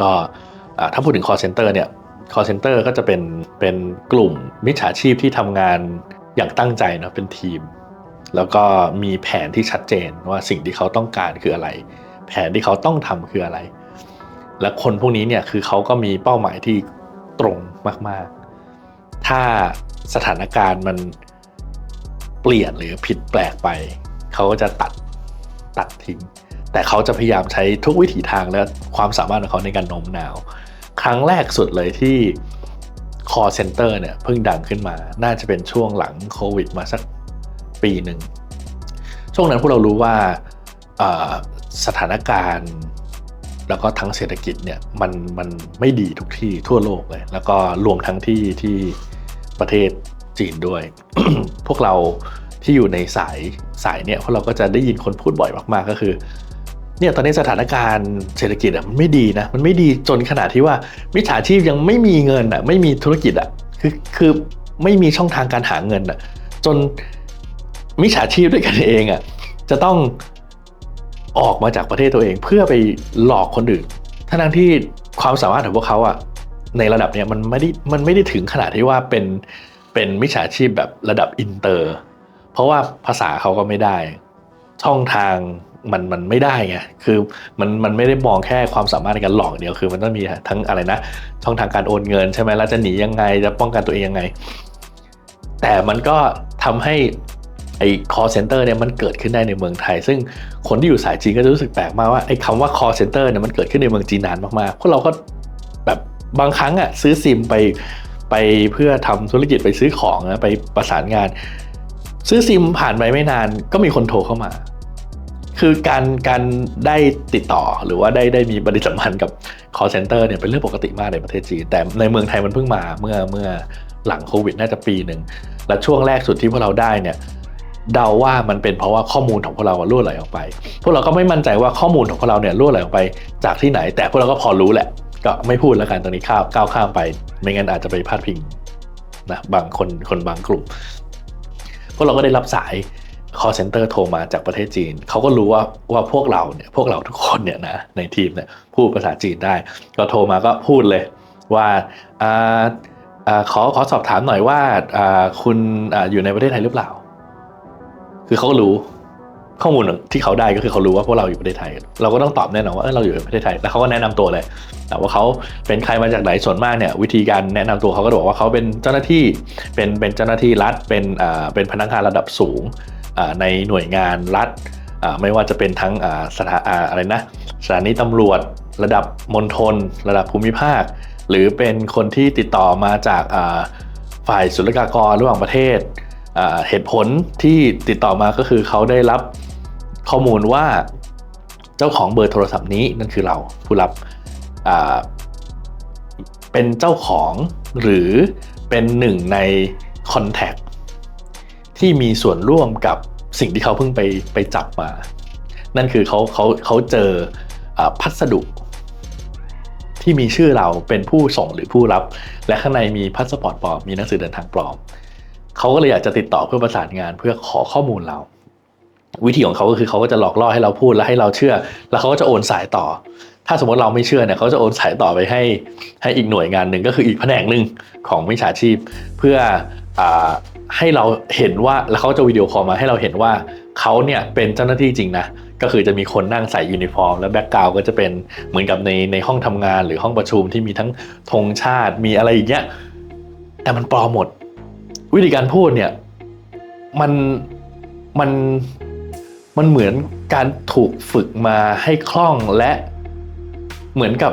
ก็ถ้าพูดถึง call center เนี่ย call center ก็จะเป็นเป็นกลุ่มมิจฉาชีพที่ทำงานอย่างตั้งใจเนาะเป็นทีม แล้วก็มีแผนที่ชัดเจนว่าสิ่งที่เขาต้องการคืออะไร แผนที่เขาต้องทำคืออะไร และคนพวกนี้เนี่ยคือเขาก็มีเป้าหมายที่ตรงมาก ๆ ถ้าสถานการณ์มันเปลี่ยนหรือผิดแปลกไป เขาก็จะตัดตัดทิ้ง แต่เขาจะพยายามใช้ทุกวิถีทางและความสามารถของเขาในการโน้มน้าว ครั้งแรกสุดเลยที่ call center เนี่ยเพิ่งดังขึ้นมา น่าจะเป็นช่วงหลังโควิดมาสักปีหนึ่ง ช่วงนั้นพวกเรารู้ว่าสถานการณ์แล้วก็ทั้งเศรษฐกิจเนี่ยมันมันไม่ดีทุกที่ทั่วโลกเลย แล้วก็รวมทั้งที่ที่ประเทศจีนด้วย พวกเราที่อยู่ในสายสายเนี่ยพวกเราก็จะได้ยินคนพูดบ่อยมากๆก็คือ เนี่ยตอนนี้สถานการณ์เศรษฐกิจอะมันไม่ดีนะมันไม่ดีจนขนาดที่ว่ามิจฉาชีพยังไม่มีเงินอะไม่มีธุรกิจอะคือคือไม่มีช่องทางการหาเงินอะจนมิจฉาชีพด้วยกันเองอะจะต้องออกมาจากประเทศตัวเองเพื่อไปหลอกคนอื่นทั้งที่ความสามารถของพวกเขาอะในระดับเนี้ยมันไม่ได้มันไม่ได้ถึงขนาดที่ว่าเป็นเป็นมิจฉาชีพแบบระดับอินเตอร์ เพราะว่าภาษาเขาก็ไม่ได้ ช่องทาง มันมันไม่ได้ไงคือมันมันไม่ได้มองแค่ความสามารถในการหลอกเดียวคือ มันต้องมีทั้งอะไรนะช่องทางการโอนเงินใช่ไหมแล้วจะหนียังไงจะป้องกันตัวเองยังไง แต่มันก็ทำให้ไอ้ call center เนี่ยมันเกิดขึ้นได้ในเมืองไทย ซึ่งคนที่อยู่สายจีนก็จะรู้สึกแปลกมากว่าไอ้คำว่า call center เนี่ยมันเกิดขึ้นในเมืองจีนนานมากๆพวกเราก็แบบบางครั้งอะซื้อซิมไปไปเพื่อทำธุรกิจไปซื้อของนะไปประสานงาน ซื้อซิมผ่านไปไม่นานก็มีคนโทรเข้ามา คือการการได้ติดต่อหรือว่าได้ได้มีปฏิสัมพันธ์กับ call center เนี่ยเป็นเรื่องปกติมากในประเทศจีนแต่ในเมืองไทยมันเพิ่งมาเมื่อเมื่อหลังโควิดน่าจะปีหนึ่งและช่วงแรกสุดที่พวกเราได้เนี่ยเดาว่ามันเป็นเพราะว่าข้อมูลของพวกเราอะรั่วไหลออกไป พวกเราก็ไม่มั่นใจว่าข้อมูลของพวกเราเนี่ยรั่วไหลออกไปจากที่ไหน แต่พวกเราก็พอรู้แหละ ก็ไม่พูดแล้วกันตรงนี้ข้าวก้าวข้ามไป ไม่งั้นอาจจะไปพาดพิงนะบางคนคนบางกลุ่ม พวกเราก็ได้รับสาย call center โทรมาจากประเทศจีน เขาก็รู้ว่าว่าพวกเราเนี่ยพวกเราทุกคนเนี่ยนะในทีมเนี่ยพูดภาษาจีนได้ ก็โทรมาก็พูดเลยว่าอ่าอ่าขอขอสอบถามหน่อยว่าอ่าคุณอ่าอยู่ในประเทศไทยหรือเปล่า คือเขาก็รู้ข้อมูลที่เขาได้ก็คือเขารู้ว่าพวกเราอยู่ประเทศไทย เราก็ต้องตอบแน่นอนว่าเออเราอยู่ในประเทศไทย แล้วเขาก็แนะนำตัวเลย แต่ว่าเขาเป็นใครมาจากไหนส่วนมากเนี่ยวิธีการแนะนำตัวเขาก็บอกว่าเขาเป็นเจ้าหน้าที่เป็นเป็นเจ้าหน้าที่รัฐเป็นอ่าเป็นพนักงานระดับสูง ในหน่วยงานรัฐไม่ว่าจะเป็นทั้งสถาอะไรนะสถานีตำรวจระดับมณฑลระดับภูมิภาค หรือเป็นคนที่ติดต่อมาจากฝ่ายศุลกากรระหว่างประเทศ เหตุผลที่ติดต่อมาก็คือเขาได้รับข้อมูลว่าเจ้าของเบอร์โทรศัพท์นี้นั่นคือเราผู้รับเป็นเจ้าของหรือเป็นหนึ่งในคอนแทค ที่มีส่วนร่วมกับสิ่งที่เขาเพิ่งไปไปจับมา นั่นคือเขาเขาเขาเจออพัสดุ ที่มีชื่อเราเป็นผู้ส่งหรือผู้รับ และข้างในมีพาสปอร์ตปลอมมีหนังสือเดินทางปลอมเขาก็เลยอยากจะติดต่อเพื่อประสานงานเพื่อขอข้อมูลเรา วิธีของเขาก็คือเขาก็จะหลอกล่อให้เราพูดและให้เราเชื่อ แล้วเขาก็จะโอนสายต่อ ถ้าสมมติเราไม่เชื่อเนี่ยเขาจะโอนสายต่อไปให้ให้อีกหน่วยงานหนึ่งก็คืออีกแผนกหนึ่งของมิจฉาชีพ เพื่ออ ให้เราเห็นว่าแล้วเขาจะวิดีโอคอลมาให้เราเห็นว่าเขาเนี่ยเป็นเจ้าหน้าที่จริงนะก็คือจะมีคนนั่งใส่ยูนิฟอร์ม แล้วแบ็กกราวก็จะเป็นเหมือนกับในในห้องทำงานหรือห้องประชุมที่มีทั้งธงชาติมีอะไรอย่างเงี้ยแต่มันปลอมหมด วิธีการพูดเนี่ยมันมันมันเหมือนการถูกฝึกมาให้คล่องและเหมือนกับ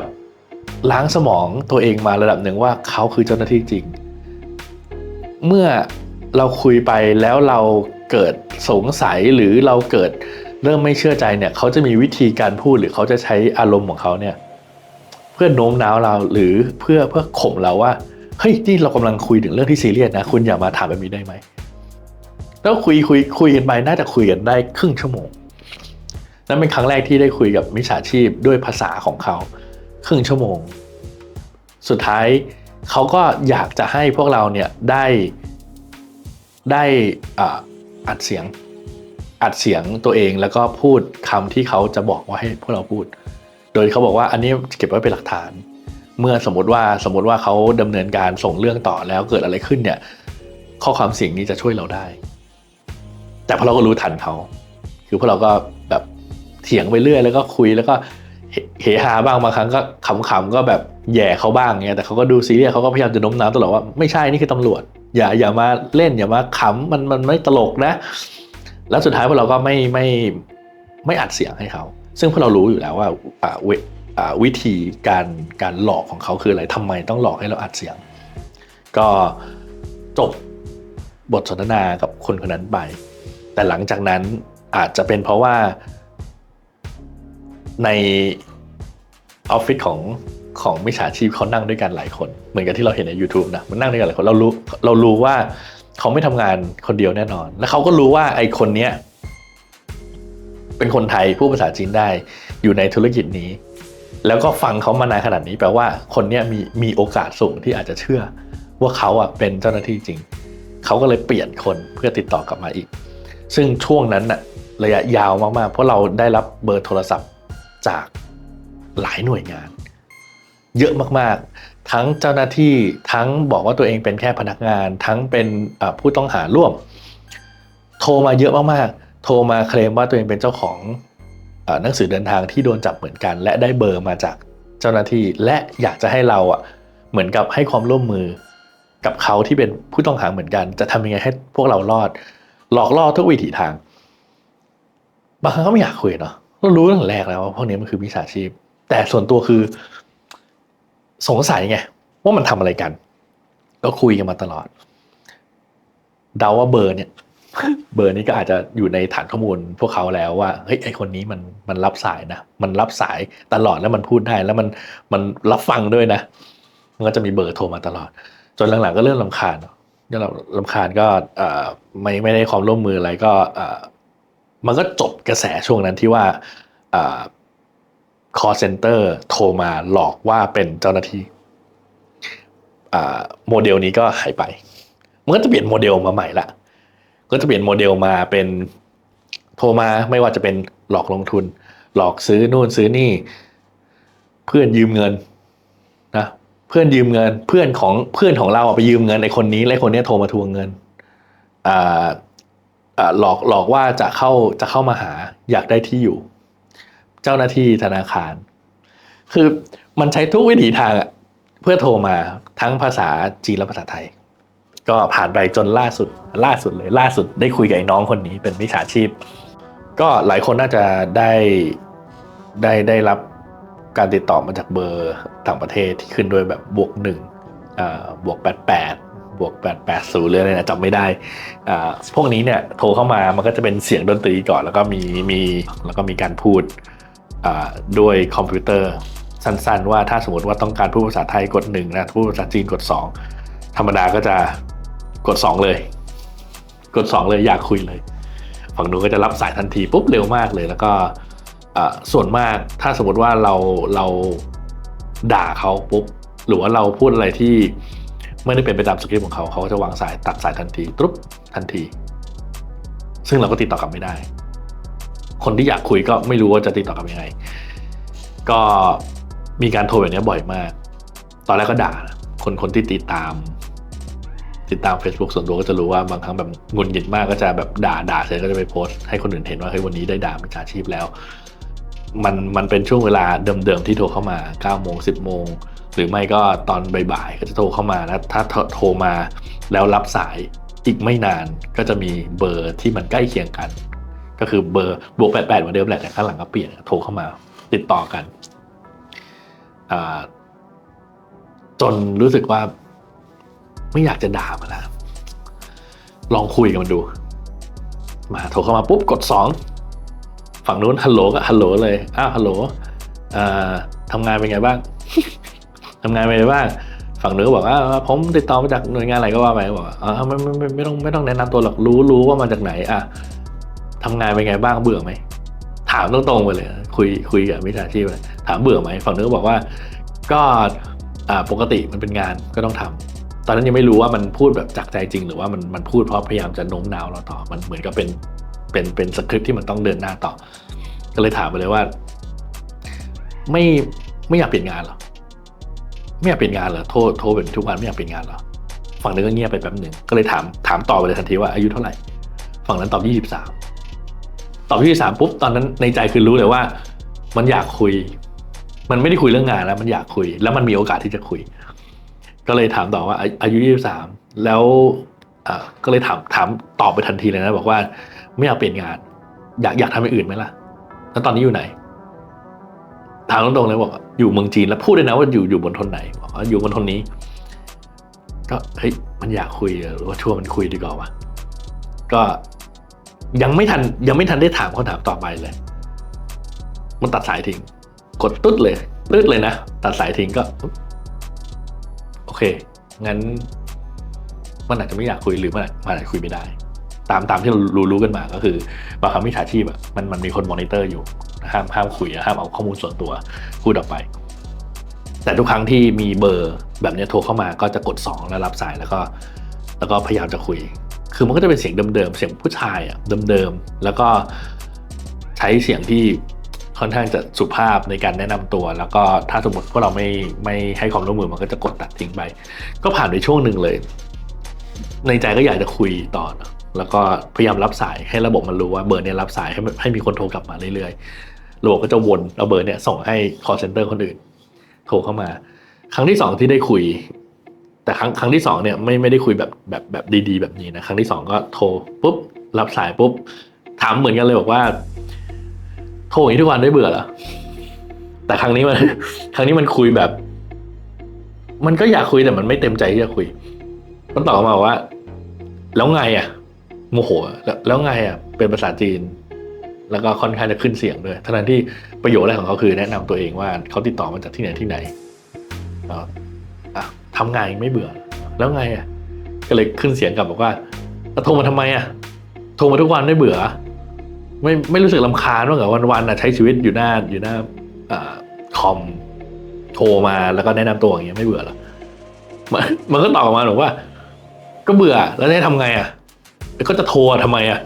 ล้างสมองตัวเองมาระดับหนึ่งว่าเขาคือเจ้าหน้าที่จริง เมื่อ เราคุยไปแล้วเราเกิดสงสัยหรือเราเกิดเริ่มไม่เชื่อใจเนี่ยเขาจะมีวิธีการพูดหรือเขาจะใช้อารมณ์ของเขาเนี่ยเพื่อโน้มน้าวเราหรือเพื่อเพื่อข่มเราว่าเฮ้ยนี่เรากำลังคุยถึงเรื่องที่ซีเรียสนะ คุณอย่ามาถามแบบนี้ได้ไหมแล้วคุยคุยคุยกันไปน่าจะคุยกันได้ครึ่งชั่วโมงนั่นเป็นครั้งแรกที่ได้คุยกับมิจฉาชีพด้วยภาษาของเขา ครึ่งชั่วโมง สุดท้ายเขาก็อยากจะให้พวกเราเนี่ยได้ ได้อัดเสียงอัดเสียงตัวเองแล้วก็พูดคำที่เขาจะบอกว่าให้พวกเราพูด โดยเขาบอกว่าอันนี้เก็บไว้เป็นหลักฐาน เมื่อสมมติว่าสมมติว่าเขาดำเนินการส่งเรื่องต่อแล้วเกิดอะไรขึ้นเนี่ย ข้อความเสียงนี้จะช่วยเราได้ แต่พอเราก็รู้ทันเขา คือพวกเราก็แบบเถียงไปเรื่อยแล้วก็คุยแล้วก็เฮเฮฮาบ้างบางครั้งก็ขำๆก็แบบแย่เขาบ้างเงี้ยแต่เขาก็ดูซีเรียสเขาก็พยายามจะโน้มน้าวตลอดว่าไม่ใช่นี่คือตำรวจ อย่าอย่ามาเล่นอย่ามาขำมันมันไม่ตลกนะ แล้วสุดท้ายพวกเราก็ไม่ไม่ไม่อัดเสียงให้เขา ซึ่งพวกเรารู้อยู่แล้วว่าววิธีการการหลอกของเขาคืออะไรทำไมต้องหลอกให้เราอัดเสียง ก็จบบทสนทนากับคนคนนั้นไป แต่หลังจากนั้นอาจจะเป็นเพราะว่าในออฟฟิศของ ของมิจฉาชีพเขานั่งด้วยกันหลายคน เหมือนกับที่เราเห็นใน YouTube นะมันนั่งด้วยกันหลายคนเรารู้เรารู้ว่าเขาไม่ทำงานคนเดียวแน่นอน แล้วเขาก็รู้ว่าไอ้คนเนี้ยเป็นคนไทยพูดภาษาจีนได้อยู่ในธุรกิจนี้ แล้วก็ฟังเขามานานขนาดนี้แปลว่าคนเนี้ยมีมีโอกาสสูงที่อาจจะเชื่อ ว่าเขาอะเป็นเจ้าหน้าที่จริงเขาก็เลยเปลี่ยนคนเพื่อติดต่อกลับมาอีก ซึ่งช่วงนั้นน่ะระยะยาวมากๆ เพราะเราได้รับเบอร์โทรศัพท์จากหลายหน่วยงาน เยอะมากๆ ทั้งเจ้าหน้าที่ทั้งบอกว่าตัวเองเป็นแค่พนักงาน ทั้งเป็นผู้ต้องหาร่วม โทรมาเยอะมากๆ โทรมาเคลมว่าตัวเองเป็นเจ้าของหนังสือเดินทางที่โดนจับเหมือนกัน และได้เบอร์มาจากเจ้าหน้าที่ และอยากจะให้เราอะเหมือนกับให้ความร่วมมือ กับเขาที่เป็นผู้ต้องหาเหมือนกัน จะทำยังไงให้พวกเรารอด หลอกล่อทุกวิถีทาง บางครั้งก็ไม่อยากคุยเนาะเรารู้ตั้งแต่แรกแล้วว่าพวกนี้มันคือมิจฉาชีพ แต่ส่วนตัวคือ สงสัยไงว่ามันทำอะไรกัน ก็คุยกันมาตลอด เดาว่าเบอร์เนี่ย เบอร์นี้ก็อาจจะอยู่ในฐานข้อมูลพวกเขาแล้วว่าเฮ้ยไอคนนี้มันมันรับสายนะมันรับสายตลอดแล้วมันพูดได้แล้วมันมันรับฟังด้วยนะ มันก็จะมีเบอร์โทรมาตลอด จนหลังๆก็เริ่มลำคาญเนอะเริ่มลำคาญก็เอ่อไม่ไม่ได้ความร่วมมืออะไรก็เอ่อมันก็จบกระแสช่วงนั้นที่ว่าเอ่อ call center โทรมาหลอกว่าเป็นเจ้าหน้าที่โมเดลนี้ก็หายไปมันก็จะเปลี่ยนโมเดลมาใหม่ละก็จะเปลี่ยนโมเดลมาเป็นโทรมาไม่ว่าจะเป็นหลอกลงทุน หลอกซื้อนู่นซื้อนี่ เพื่อนยืมเงินนะเพื่อนยืมเงิน เพื่อนของเพื่อนของเราไปยืมเงินไอ้คนนี้และไอ้คนนี้โทรมาทวงเงินอ่าหลอกหลอกว่าจะเข้าจะเข้ามาหาอยากได้ที่อยู่ เจ้าหน้าที่ธนาคาร คือมันใช้ทุกวิถีทางอะเพื่อโทรมาทั้งภาษาจีนและภาษาไทย ก็ผ่านไปจนล่าสุดล่าสุดเลยล่าสุดได้คุยกับไอ้น้องคนนี้เป็นมิจฉาชีพ ก็หลายคนน่าจะได้ได้ได้รับการติดต่อมาจากเบอร์ต่างประเทศที่ขึ้นด้วยแบบบวกหนึ่งบวกแปดแปดบวกแปดแปดศูนย์หรืออะไรนะจำไม่ได้พวกนี้เนี่ยโทรเข้ามามันก็จะเป็นเสียงดนตรีก่อน แล้วก็มีมีแล้วก็มีการพูด ด้วยคอมพิวเตอร์สั้นๆ ว่าถ้าสมมติว่าต้องการพูดภาษาไทยกดหนึ่งนะพูดภาษาจีนกดสองธรรมดาก็จะกดสองเลย กดสองเลยอยากคุยเลย ฝั่งนู้นก็จะรับสายทันทีปุ๊บเร็วมากเลย แล้วก็ส่วนมากถ้าสมมติว่าเราเราด่าเขาปุ๊บหรือว่าเราพูดอะไรที่ไม่ได้เป็นไปตามสคริปต์ของเขาเขาก็จะวางสายตัดสายทันทีตุ๊บทันที ซึ่งเราก็ติดต่อกลับไม่ได้ คนที่อยากคุยก็ไม่รู้ว่าจะติดต่อกับยังไง ก็มีการโทรแบบนี้บ่อยมาก ตอนแรกก็ด่า คนคนที่ติดตาม ติดตาม Facebook ส่วนตัวก็จะรู้ว่าบางครั้งแบบงุนหงิดมากก็จะแบบด่าด่าเสร็จก็จะไปโพสต์ให้คนอื่นเห็นว่าเฮ้ยวันนี้ได้ด่ามิจฉาชีพแล้ว มันมันเป็นช่วงเวลาเดิมๆที่โทรเข้ามา9โมง10โมงหรือไม่ก็ตอนบ่ายๆก็จะโทรเข้ามาแล้วถ้าโทรมาแล้วรับสายอีกไม่นานก็จะมีเบอร์ที่มันใกล้เคียงกัน ก็คือเบอร์บวก88เหมือนเดิมแหละแต่ข้างหลังก็เปลี่ยนโทรเข้ามาติดต่อกันอจนรู้สึกว่า ไม่อยากจะด่ามันแล้วลองคุยกับมันดู มาโทรเข้ามาปุ๊บกดสองฝั่งนู้นฮัลโหลก็ฮัลโหลเลยอ้าวฮัลโหลทำงานเป็นไงบ้างทำงานเป็นไงบ้างฝั่งนู้นก็บอกว่าผมติดต่อมาจากหน่วยงานอะไรก็ว่าไปบอกว่าอ่าไม่ไม่ไม่ไม่ต้องไม่ต้องแนะนำตัวหรอกรู้รู้ว่ามาจากไหนอะ ทำงานเป็นไงบ้างเบื่อไหมถามตรงๆไปเลย คุยคุยกับมิจฉาชีพเลยถามเบื่อไหมฝั่งนู้นก็บอกว่า ก็ปกติมันเป็นงานก็ต้องทำตอนนั้นยังไม่รู้ว่ามันพูดแบบจากใจจริง หรือว่ามันมันพูดเพราะพยายามจะโน้มน้าวเราต่อมันเหมือนกับเป็นเป็นเป็นสคริปที่มันต้องเดินหน้าต่อ ก็เลยถามไปเลยว่า ไม่ไม่อยากเปลี่ยนงานเหรอไม่อยากเปลี่ยนงานเหรอโทรโทรเป็นทุกวันไม่อยากเปลี่ยนงานเหรอฝั่งนึงก็เงียบไปแป๊บหนึ่งก็เลยถามถามต่อไปเลยทันทีว่าอายุเท่าไหร่ ฝั่งนั้นตอบยี่สิบสาม ตอบยี่สิบสามปุ๊บตอนนั้นในใจคือรู้เลยว่า มันอยากคุย มันไม่ได้คุยเรื่องงานแล้ว มันอยากคุย แล้วมันมีโอกาสที่จะคุย ก็เลยถามต่อว่า อายุยี่สิบสามแล้วก็เลยถามถามตอบไปทันทีเลยนะบอกว่า ไม่อยากเปลี่ยนงาน อยากอยากทำอย่างอื่นไหมล่ะ แล้วตอนนี้อยู่ไหนถามตรงๆเลยบอกอยู่เมืองจีนแล้วพูดเลยนะว่าอยู่อยู่บนทนไหนบอกว่าอยู่บนทนนี้ ก็เฮ้ยมันอยากคุยหรือว่าชวนมันคุยดีกว่าวะก็ ยังไม่ทันยังไม่ทันได้ถามคำถามต่อไปเลย มันตัดสายทิ้ง กดตุ๊ดเลยตืดเลยนะ ตัดสายทิ้งก็ โอเค งั้น มันอาจจะไม่อยากคุยหรือมันมันอาจจะคุยไม่ได้ ตามตามที่เรารู้รู้กันมาก็คือบางครั้งมิจฉาชีพอะมันมันมีคนมอนิเตอร์อยู่ ห้ามห้ามคุยห้ามเอาข้อมูลส่วนตัวพูดออกไป แต่ทุกครั้งที่มีเบอร์แบบนี้โทรเข้ามาก็จะกด 2 แล้วรับสายแล้วก็ แล้วก็พยายามจะคุย คือมันก็จะเป็นเสียงเดิมๆ เสียงผู้ชายอะเดิมๆ แล้วก็ใช้เสียงที่ค่อนข้างจะสุภาพในการแนะนำตัว แล้วก็ถ้าสมมติพว่าเราไม่ไม่ให้ความร่วมมือมันก็จะกดตัดทิ้งไป ก็ผ่านไปช่วงหนึ่งเลย ในใจก็อยากจะคุยต่อนะแล้วก็พยายามรับสายให้ระบบมันรู้ว่าเบอร์เนี้ยรับสายให้ให้มีคนโทรกลับมาเรื่อยๆระบบก็จะวนเอาเบอร์เนี่ยส่งให้ call center คนอื่น โทรเข้ามา ครั้งที่สองที่ได้คุย แต่ครั้งครั้งที่สองเนี่ยไม่ไม่ได้คุยแบบแบบแบบดีๆ แบบนี้นะครั้งที่สองก็โทรปุ๊บรับสายปุ๊บถามเหมือนกันเลยบอกว่า โทรอย่างนี้ทุกวันได้เบื่อเหรอแต่ครั้งนี้มัน ครั้งนี้มันคุยแบบ มันก็อยากคุยแต่มันไม่เต็มใจที่จะคุย มันตอบมาว่า แล้วไงอะโมโหแล้วแล้วไงอะ เป็นภาษาจีน แล้วก็ค่อนข้างจะขึ้นเสียงด้วยทั้งนั้นที่ประโยชน์แรกของเขาคือแนะนำตัวเองว่าเขาติดต่อมาจากที่ไหนที่ไหนก็อะ ทำงานยังไม่เบื่อ แล้วไงอะก็เลยขึ้นเสียงกลับบอกว่าโทรมาทำไมอะโทรมาทุกวันไม่เบื่อ ไม่ไม่รู้สึกลำคาญว่าเหรอวันๆอะใช้ชีวิตอยู่หน้าอยู่หน้าอคอมโทรมาแล้วก็แนะนำตัวอย่างเงี้ยไม่เบื่อหรอมันก็ตอบกลับมาบอกว่า ก็เบื่อแล้วจะทำไงอะแล้วก็จะโทรทำไมอะ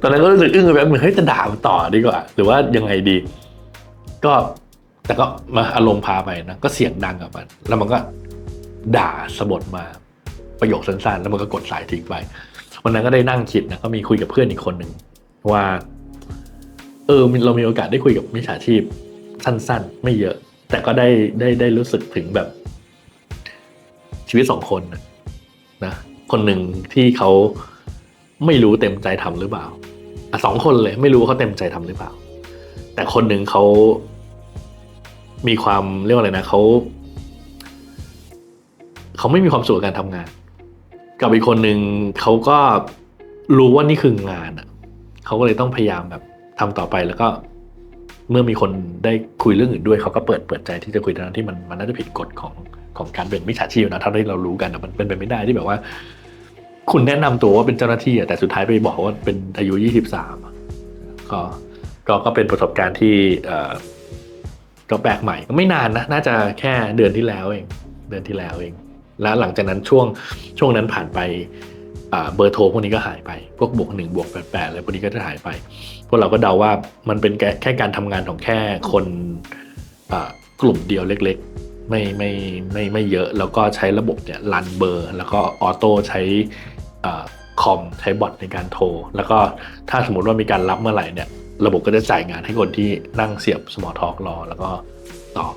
ตอนนั้นก็รู้สึกอึ้งไปแบบเหมือนเฮ้ยจะด่ามันต่อดีกว่า หรือว่ายังไงดี ก็ แต่ก็มาอารมณ์พาไปนะก็เสียงดังกับมัน แล้วมันก็ด่าสะบดมาประโยคสั้นๆ แล้วมันก็กดสายทิ้งไปวันนั้นก็ได้นั่งคิดนะก็มีคุยกับเพื่อนอีกคนหนึ่งว่า เออเรามีโอกาสได้คุยกับมิจฉาชีพ สั้นๆ ไม่เยอะ แต่ก็ได้ได้ได้รู้สึกถึงแบบ ชีวิตสองคนนะคนหนึ่งที่เขาไม่รู้เต็มใจทำหรือเปล่าอสองคนเลย ไม่รู้เขาเต็มใจทำหรือเปล่า แต่คนหนึ่งเขา มีความเรียกว่าอะไรนะเขาเขาไม่มีความสุขกับการทำงาน กับอีกคนหนึ่งเขาก็รู้ว่านี่คืองานอะเขาก็เลยต้องพยายามแบบทำต่อไปแล้วก็ เมื่อมีคนได้คุยเรื่องอื่นด้วยเขาก็เปิดเปิดใจที่จะคุยทั้งที่มันมันน่าจะผิดกฎของของการเป็นมิจฉาชีพนะเท่าที่เรารู้กันนะมันเป็นไปไม่ได้ที่แบบว่า คุณแนะนำตัวว่าเป็นเจ้าหน้าที่อะแต่สุดท้ายไปบอกว่าเป็นอายุยี่สิบสามก็ก็ก็เป็นประสบการณ์ที่ ก็แปลกใหม่ไม่นานนะน่าจะแค่เดือนที่แล้วเอง เดือนที่แล้วเอง แล้วหลังจากนั้นช่วงช่วงนั้นผ่านไปเบอร์โทรพวกนี้ก็หายไป พวกบวกหนึ่งบวกแปดแปดอะไรพวกนี้ก็จะหายไป พวกเราก็เดาว่ามันเป็นแค่แคการทำงานของแค่คนกลุ่มเดียวเล็กๆ ไม่ไม่ไม่ไม่เยอะ แล้วก็ใช้ระบบเนี่ยรันเบอร์ แล้วก็ออโต้ใช้คอมใช้บอทในการโทร แล้วก็ถ้าสมมติว่ามีการรับเมื่อไหร่เนี่ย ระบบก็จะจ่ายงานให้คนที่นั่งเสียบ small talk รอ แล้วก็ตอบ